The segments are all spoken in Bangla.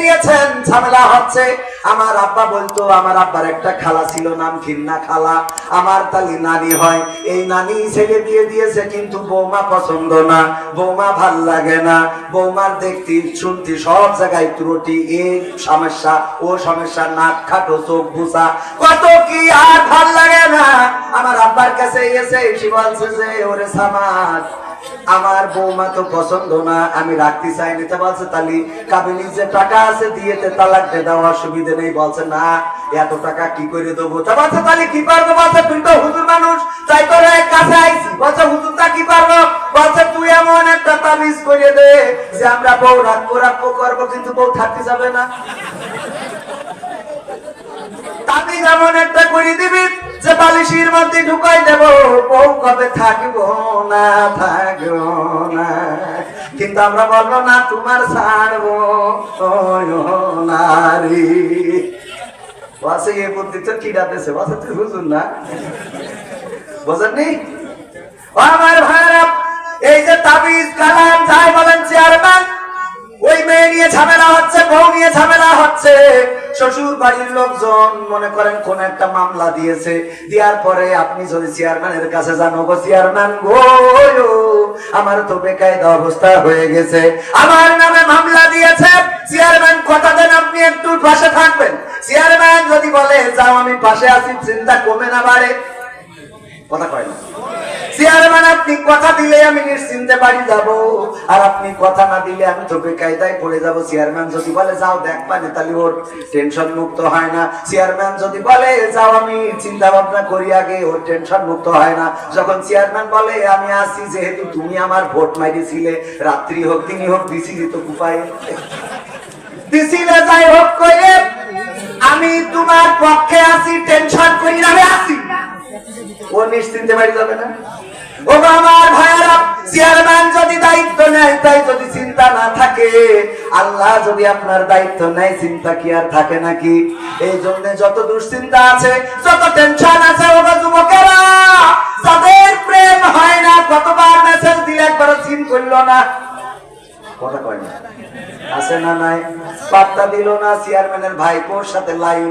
দিয়েছেন ঝামেলা হচ্ছে। আমার আব্বা বলতো, আমার আব্বার একটা খালা ছিল নাম ঘিন্না খালা। আমার তালি নানি হয়। এই নানি ছেলে বিয়ে দিয়েছে, কিন্তু বৌমা পছন্দ না। বৌমা ভালো লাগে না। বৌমার দেখতে শুনতে সব জায়গায় ত্রুটি। এই সমস্যা, ও সমস্যা, নাক খাটো, চোখ বুসা কত কি আর ভালো লাগে না। আমার আব্বার কাছে এসে এসে বলছে যে, ওরে সামাজ আমার বৌমা তো পছন্দ না, আমি রাখতে চাই নিতে বলছে, তালি কাবিনী যে টাকা আছে, দিয়েতে তালাক দিয়ে দেওয়া অসুবিধে নেই। বলছে, না, এত টাকা কি করে দেবো? তা বলছে, তালি, কি পারব? বলছে, তুই তো হুজুর মানুষ, তাই তোর কাছে আইছি। বলছে, হুজুর, তা কি পারব? বলছে, তুই এমন একটা তাবিজ করে দে, যে আমরা বউ রাখব রাখব, করব, কিন্তু বউ থাকতে যাবে না। তাতে যেমন একটা করে দিবি যে বালিশির মধ্যে ঢুকাই দেব, বউ কবে থাকব না থাকব না। কিন্তু আমরা বলব, না, তোমার ছাড়বো নারী। বসে এ বুদ্ধি তো কিরাতেছে বসে তুই বুঝুন না। বোঝেননি? আমার ভাইরা, এই যে তাবিজ, কালাম, যাই বলেন, চেয়ারম্যান, ওই মেয়ে নিয়ে ঝামেলা হচ্ছে, বউ নিয়ে ঝামেলা হচ্ছে। শ্বশুর বাড়ির লোকজন মনে করেন কোন একটা মামলা দিয়েছে, দেওয়ার পরে আপনি যদি চেয়ারম্যানের কাছে যান গো চেয়ারম্যান গো আমার তো বেকায়দা অবস্থা হয়ে গেছে। আমার নামে মামলা দিয়েছে, চেয়ারম্যান কথা দেন, আপনি একটু পাশে থাকবেন। চেয়ারম্যান যদি বলে, যাও, আমি পাশে আছি, চিন্তা কমে না বাড়ে। কথা কয় না। চেয়ারম্যান আপনি কথা দিলে আমি নিশ্চিন্তে বাড়ি যাব। আর আপনি কথা না দিলে আমি তো বেকায়দায় পড়ে যাব। চেয়ারম্যান যদি বলে, যাও দেখবা তাহলে ওর টেনশন মুক্ত হয় না। চেয়ারম্যান যদি বলে, যাও আমি চিন্তা ভাবনা করি আগে, ওর টেনশন মুক্ত হয় না। যখন চেয়ারম্যান বলে, আমি আসি যেহেতু তুমি আমার ভোট মারিছিলে রাত্রি হোক, দিনই হোক দিছিলি তো কুপায়। দিছিলে যাই হোক করে আমি তোমার পক্ষে আছি টেনশন করি না, আমি ও নিশ্চিন্তে বাড়ি যাবে না। ও আমার ভাইয়েরা, চেয়ারম্যান যদি দায়িত্ব নেয়, তাই যদি চিন্তা না থাকে, আল্লাহ যদি আপনার দায়িত্ব নেয়, চিন্তা কি আর থাকে নাকি? এই জন্য যত দুশ্চিন্তা আছে, যত টেনশন আছে, ও যুবকেরা, যাদের প্রেম হয় না, কতবার মেসেজ দিলে একবার চিন করল না। কথা কয় না। আছে না নাই? পাত্তা দিল না চেয়ারম্যানের ভাইপোর সাথে লাইন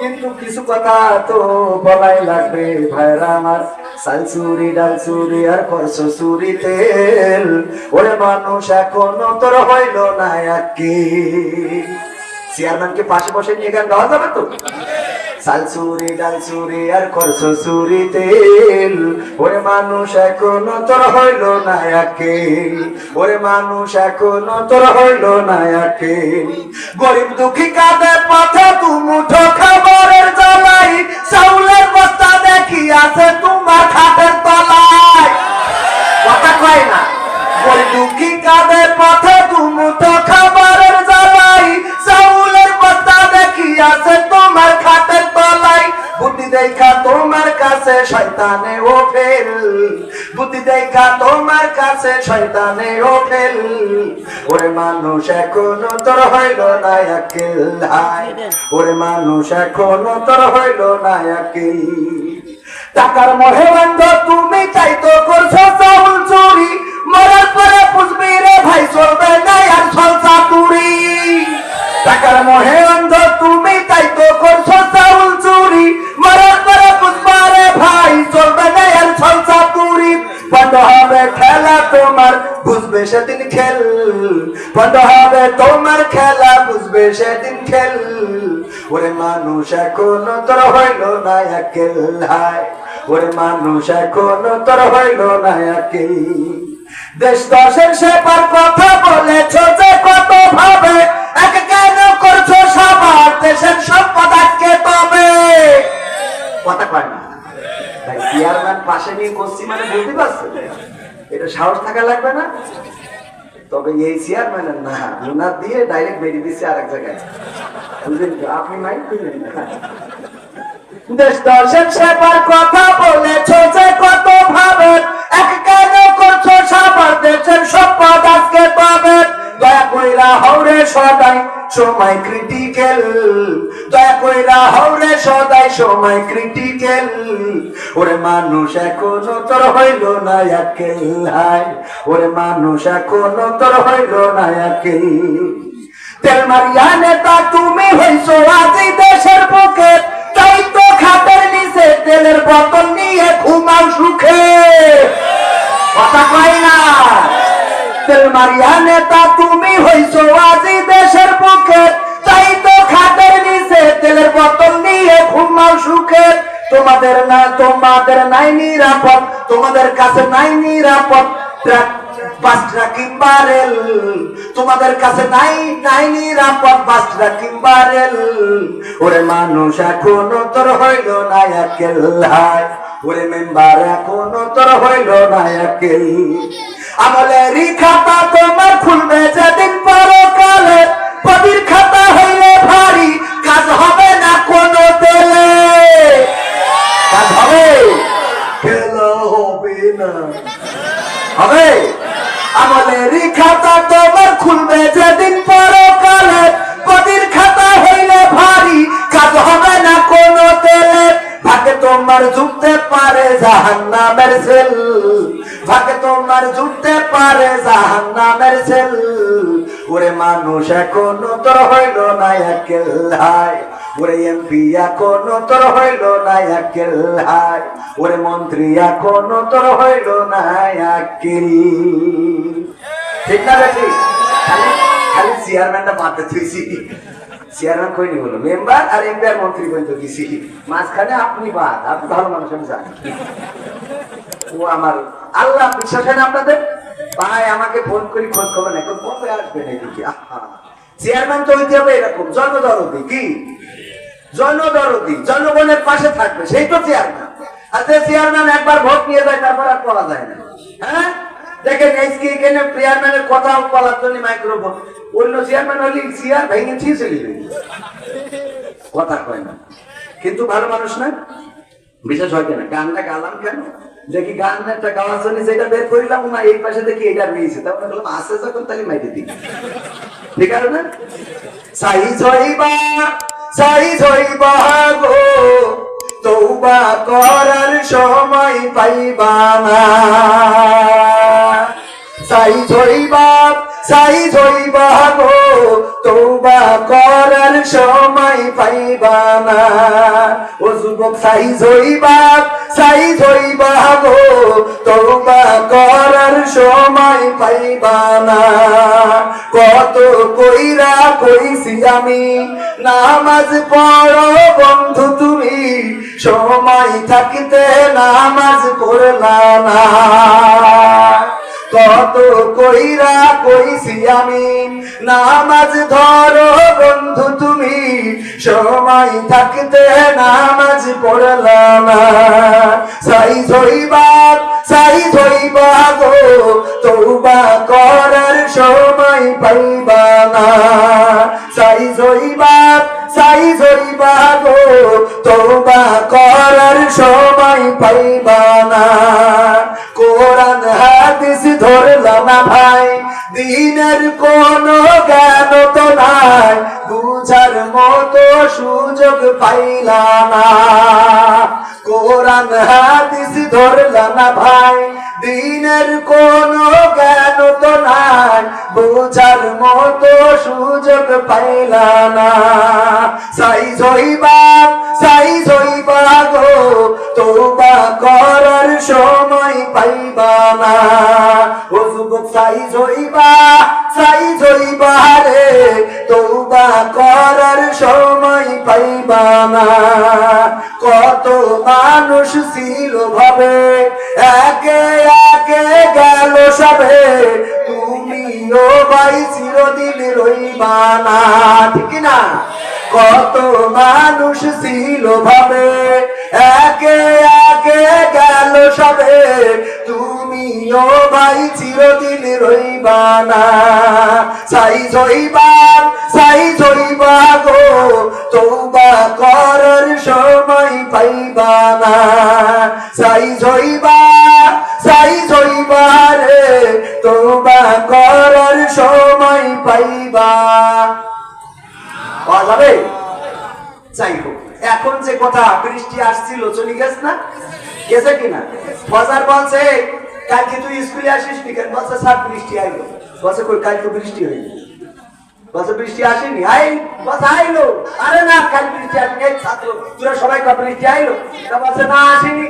কিন্তু কিছু কথা তো বলাই লাগবে। ভাইরা আমার সাল চুরি, ডাল চুরি, আর করছ তেল। ওরে মানুষ, এখনও তোর হইল না একই। চেয়ারম্যানকে পাশে বসে নিয়ে গান গাওয়া যাবে তো? সাল চুরি, ডাল চুরি, আর করছ চুরি, তেল। ওরে মানুষ, এখনও তোর হইল না একে ওরে মানুষ, এখনও তোর হইল না একে গরিব দুঃখী কাঁদে পথে তু মুঠো খাবারের জ্বালাই চাউলের বস্তা দেখি আছে তোমার খাটের তলায়। কথা কয় না, গরিব দুঃখী কাঁদে পথে তু মুঠো শয়তানে ও বুদ্ধি দেখা তোমার কাছে শয়তানে ওরে মানুষ তোর হইল না একেল। ওরে মানুষ তোর হইল না একেল। টাকার মোহে তুমি চাইতো করছ চাউল চুরি। মরার পরে বুঝবি বন্ধ হবে, তোমার খেলা বুঝবে সেদিন খেল। ওরে মানুষ এখনও তোর হইল না একেল, হায়। ওরে মানুষ এখনও তোর হইল না একেল। দেশ দশের সেবার কথা বলেছ যে কত ভাবে, এক কেন করছ সবার দেশের সম্পদ আজকে তবে? কথা কয় না। চেয়ারম্যান পাশে নিয়ে করছি মানে বুঝতে পারছ? এটা সাহস থাকা লাগবে না? তবে এই চেয়ারম্যানের না ওনার দিয়ে ডাইরেক্ট বেরিয়ে দিচ্ছে আরেক জায়গায়। বুঝলেন? আপনি মাইক করলেন দেশ দর্শক সেবার কথা বলেছ যে কত ভাবে এক কেন করছ সবার দেশের সম্পদ আজকে পাবে দয়া কইরা হৌরে সদাই, সময় ক্রিটিক্যাল দয়া কইরা হৌরে সদাই সময় ক্রিটিক্যাল ওরে মানুষ এখনও তোর হইল না একেল হাই ওরে মানুষ এখনও তোর হইল না একেল। তেল মারিয়া নেতা, তুমি হইছো আজি দেশের বুকে। তাই তো খাটের নিচে তেলের বোতল নিয়ে ঘুমাও সুখে। কথা কয় না। তেল মারিয়া নেতা, তুমি হইছো আজি দেশের বুকে। খাটের নিচে তেলের বোতল নিয়ে ঘুমাও সুখে তোমাদের না তোমাদের নাই নিরাপদ, তোমাদের কাছে নাই নিরাপদ। বাসরা কিংবা রেল তোমাদের কাছে নাই নাই নিরাপদ কিংবা রেল ওরে মানুষ এখনও তোর হইল না একেল। হায়, ওরে মেম্বার এখনও তোর হইল না একেল। আমলেরই খাতা তোমার খুলবে যেদিন পরকালে। পদির খাতা হবে। আমলেরই খাতা তোমার খুলবে যেদিন পরকালে। পদির খাতা হইলে ভারী, কাজ হবে না কোনো তেলে। ভাগে তোমার জুটতে পারে জাহান নামের সেল। ভাগে তোমার জুটতে পারে জাহান নামের সেল। ওরে মানুষ এখনও তোর হইল না একেল হাই ওরে এমপি এখনও তোর হইল না একেল হাই। ওরে মন্ত্রী এখনও তোর হইল না একেল। ঠিক না বেশি খালি খালি চেয়ারম্যানটা মারতে থুইছি। চেয়ারম্যান কইনি বলো মেম্বার আর এমপি আর মন্ত্রী পর্যন্ত দিছি। মাঝখানে আপনি বাদ, আপনি ভালো মানুষ, আমি জানি। ও আমার, আল্লাহ বিশ্বাস হয় না আপনাদের? ভাই, আমাকে ফোন করি, খোঁজ খবর নেই। কবে আসবে না আহা। চেয়ারম্যান তো হইতে হবে এরকম জনদরদি কি? জনদরদি, জনগণের পাশে থাকবে, সেই তো চেয়ারম্যান আর যে চেয়ারম্যান একবার ভোট নিয়ে যায়, তারপর আর করা যায় না। হ্যাঁ? দেখেন আজকে এখানে চেয়ারম্যানের কথা বলার জন্য মাইক্রোফোন অন্য চেয়ারম্যান চেয়ার ভেঙে দিবে কথা কয় না। কিন্তু ভালো মানুষ না? বিশেষ হয় কেন? গানটা গালাম কেন? দেখি গান একটা গাওয়ার জন্য যেটা বের করিলাম না এই পাশে দেখি এটা রয়েছে। তখন বললাম আসে যখন তাহলে মাইতে দিই। ঠিক আছে না? জয়বা সাই জয়বা গো তৌবা করার সময় পাইবা না। সাই জয়বা সাই জয়বা গো তৌবা করার সময় পাইবা না। ও যুবক, সাই জয়বা সাই জয়বা গো। তৌবা করার সময় পাইবা না। কত কইরা কইছি আমি, নামাজ পড়ো বন্ধু তুমি। সময় থাকিতে নামাজ পড়লা না। কত কইরা কইছি আমি নামাজ ধরো বন্ধু তুমি। সময় থাকতে নামাজ পড়লা না সাই ধইবাব সাই ধইবা গো তৌবা করার সময় পাইবা না। সাই ধইবাব সাই ধইবা গো তৌবা করার সময় পাইবা না। কোরআন, হাদিস ধরলাম না ভাই। দিনের কোন জ্ঞান তো নাই, বুঝার মতো সুযোগ পাইলা না। কোরআন, হাদিস ধরলাম না ভাই, দিনের কোন জ্ঞান তো নাই, বুঝার মতো সুযোগ পাইলা না। সাই জইবা সাই জইবা গো তোবা করার সময় পাইবা না। ও যুবক চাই জইবা সাই জইবা রে। তৌবা করার সময় পাইবা না। কত মানুষ ছিল ভাবে, একে একে গেল সবে। তুমিও ভাই চিরদিন রইবা না, ঠিক না কত মানুষ ছিল ভাবে, একে একে গেল সবে। তুমিও ভাই চিরদিন রইবা না। সাই জইবা সাই জইবা গো, তৌবা করার সময় পাইবা না। সাইজ হইবা সাইজ হইবা রে তোবা করার সময় পাইবা। পাওয়া যাবে? যাই এখন যে কথা বৃষ্টি আসছিল, চলে গেছে না? গেছে কিনা বাজার বলছে, কালকে তুই স্কুলে আসিস নি কেন? বলছে, স্যার, বৃষ্টি আইলো। বলছে, কই, কালকে বৃষ্টি হয়নি। বলছে বৃষ্টি আসেনি আই বলছে আইলো আরে না, কাল বৃষ্টি আসেনি ছাত্র, তোরা সবাই বৃষ্টি আইলো তা না আসেনি।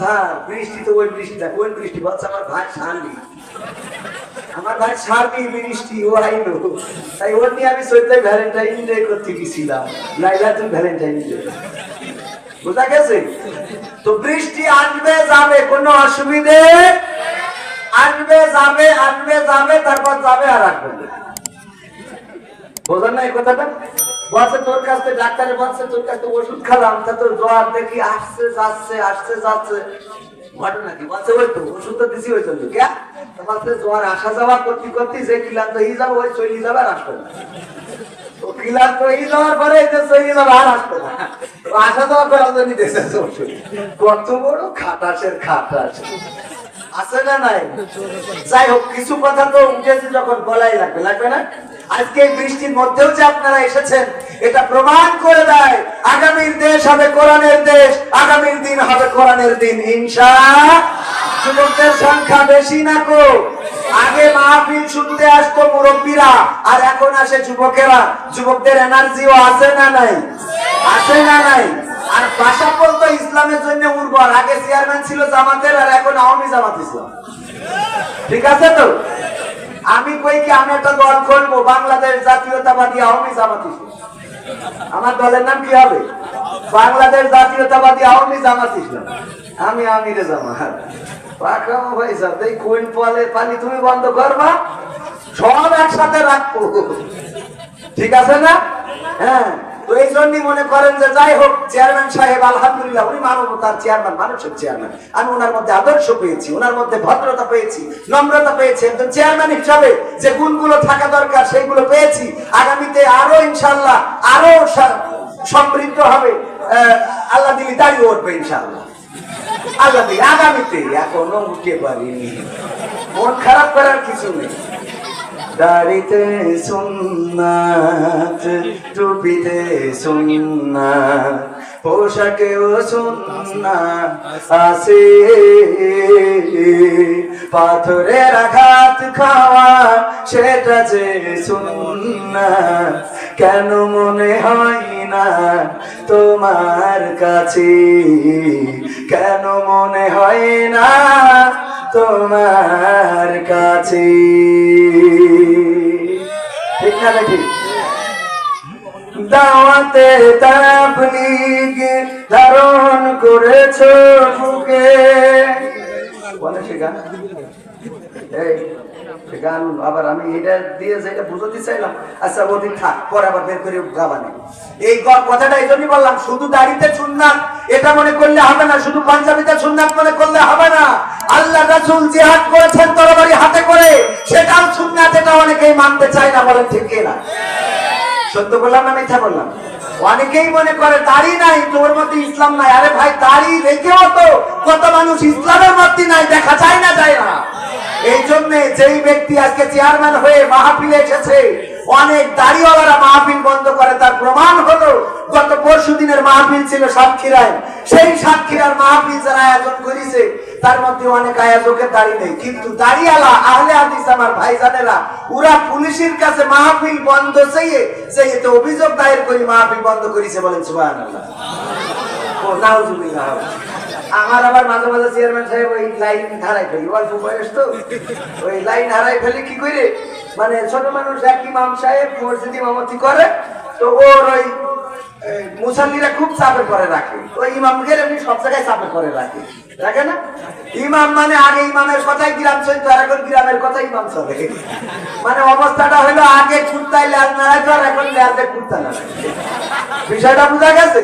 স্যার, বৃষ্টি তো ওই বৃষ্টি বৃষ্টি আমার ভাই শান্তি আমার ভাই বৃষ্টি, ও আইলো তাই ওর নিয়ে আমি চৈত্র ভ্যালেন্টাইন ডে করতে গেছিলাম। লাইলাতুল ভ্যালেন্টাইন ডে। বুঝা গেছে? তো বৃষ্টি আসবে যাবে, কোনো অসুবিধে আসবে যাবে আসবে যাবে, তারপর যাবে আর আসবে না। বোঝেন না কথাটা? বলছে, তোর কাছে ডাক্তারে বলছে, তোর কাছে ওষুধ খেলাম, তা তোর জ্বর দেখি আসছে, যাচ্ছে আসছে, যাচ্ছে। আসা যাওয়ার পরে এই আছে না নাই? যাই হোক, কিছু কথা তো উঠেছে যখন বলাই লাগবে লাগবে না? আজকে বৃষ্টির মধ্যেও যে আপনারা এসেছেন, এটা প্রমাণ করে দেয়, আগামীর দেশ হবে কোরআনের দেশ, আগামীর দিন হবে কোরআনের দিন হিংসা যুবকদের সংখ্যা বেশি না কো আগে মাহফিল শুনতে আসতো মুরব্বীরা, আর এখন আসে যুবকেরা। যুবকদের এনার্জিও আছে না নাই? আছে না নাই? আর ভাষা বলতো ইসলামের জন্য উর্বর। আগে চেয়ারম্যান ছিল জামাতের, আর এখন আওয়ামী জামাত ইসলাম। ঠিক আছে তো? আমি কই কি আমি একটা দল খুলবো? বাংলাদেশ জাতীয়তাবাদী আওয়ামী জামাত আমার দলের নাম কি হবে? বাংলাদেশ জাতীয়তাবাদী আওয়ামী জামাত ইসলাম। আমি আমিরে জামাত। পাকামো ভাই সাহেব এই কোন পলের পানি তুমি বন্ধ করবা? সব একসাথে রাখব। ঠিক আছে না? হ্যাঁ। তো এই জন্যই মনে করেন যে যাই হোক, চেয়ারম্যান সাহেব, আলহামদুলিল্লাহ, উনি মানবতার চেয়ারম্যান, মানুষের চেয়ারম্যান। আমি ওনার মধ্যে আদর্শ পেয়েছি, ওনার মধ্যে ভদ্রতা পেয়েছি, নম্রতা পেয়েছি, একজন চেয়ারম্যান হিসাবে যে গুণগুলো থাকা দরকার, সেইগুলো পেয়েছি। আগামীতে আরও ইনশাল্লাহ আরও সমৃদ্ধ হবে আল্লাহ দিলি দাঁড়িয়ে উঠবে ইনশাল্লাহ আল্লাহ দিলি আগামীতে এখনও উঠতে পারিনি। মন খারাপ করার কিছু নেই। দাড়িতে সুন্নাত, টুপিতে সুন্নাত, পোশাকেও সুন্নাত আছে। পাথরের আঘাত খাওয়া, সেটা যে সুন্নাত। কেন মনে হয় না তোমার কাছে? কেন মনে হয় না তোমার কাছে। ঠিক না নাকি দাওয়াতে তাপনি ধারণ করেছ বুকে। বলে সে গান। গান আবার আমি এটা দিয়ে যেটা বুঝতে চাইলাম আচ্ছা ওদিন থাক, পরে আবার বের করে এই কথাটা এই জন্যই বললাম, শুধু এটা মনে করলে হবে না, শুধু পাঞ্জাবিতে মনে করলে হবে না। আল্লাহ করেছেন তরবারি হাতে করে, সেটাও অনেকেই মানতে চায় না, বলেন ঠিক না? সত্য বললাম না মিথ্যা বললাম? অনেকেই মনে করে, দাড়ি নাই, তোর মধ্যে ইসলাম নাই। আরে ভাই, দাড়ি রেখেও তো কত মানুষ ইসলামের মধ্যে নাই, দেখা জন্য যেই ব্যক্তি আজকে চেয়ারম্যান হয়ে মাহফিলে এসেছে, অনেক দাড়িওয়ালারা মাহফিল বন্ধ করে। তার প্রমাণ হলো, গত পরশু দিনের মাহফিল ছিল সাতক্ষীরায়। সেই সাতক্ষীরার মাহফিল যারা আয়োজন করেছে, তার মধ্যে অনেক আয়োজকের দাড়ি নেই। কিন্তু দাড়িওয়ালা, আহলে হাদিস আমার ভাইজানেরা, ওরা পুলিশের কাছে মাহফিল বন্ধ চেয়ে এতে অভিযোগ দায়ের করে মাহফিল বন্ধ করেছে বলেন সুবহানাল্লাহ। নাউজুবিল্লাহ আমার আবার মাঝে মাঝে চেয়ারম্যান সাহেব ওই লাইন হারাই ফেলি অল্প বয়স তো। ওই লাইন হারাই ফেলি কি করে? মানে ছোট মানুষ এক ইমাম সাহেব মসজিদ ইমামতি করে, তো ওর ওই মুসাল্লিরা খুব চাপে করে রাখে। ওই ইমামকে এমনি সব জায়গায় চাপে করে রাখে। রাখে না? ইমাম মানে আগে ইমামের কথাই গ্রাম চলতো, আর এখন গ্রামের কথা ইমাম চলে। মানে অবস্থাটা হলো আগে কুত্তায় ল্যাজ নাড়াইতো আর এখন ল্যাজে কুত্তা নাড়ায় বিষয়টা বোঝা গেছে?